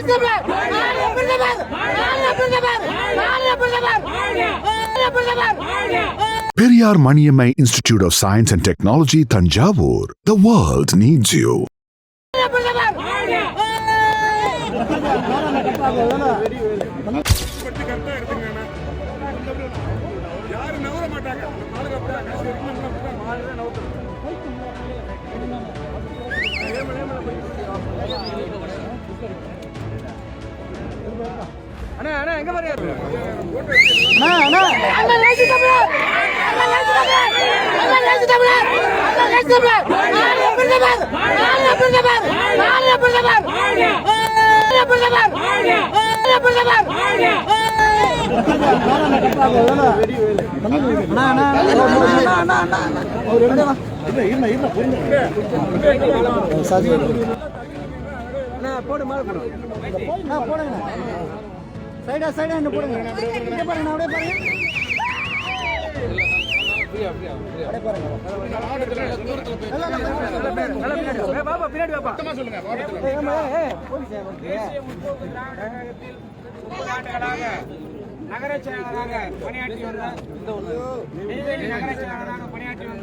கட்சி தமிழர் அண்ணா கட்சி தமிழர் நாளைய பிரதமர் நாளைய பிரதமர் நாளைய பிரதமர் நாளைய பிரதமர் Periyar Maniammai Institute of Science and Technology, Tanjavur. The world needs you. நாளைய பிரதமர் பட்டு கரெக்டாக எடுத்துக்கங்கண்ணா யாரும் நவர மாட்டாங்க அண்ணா கட்சி தமிழர் அண்ணா கட்சி தமிழர் அண்ணா தமிழர் அண்ணா தமிழர் பிரதமர் பிரதமர் பிரதமர் பிரதமர் பிரதமர் சைடா சைடா என்ன போடுங்க. இங்க பாருங்க நான் அப்படியே பாருங்க நகர செயலாளராக பணியாற்றி வந்த நெய்வேலி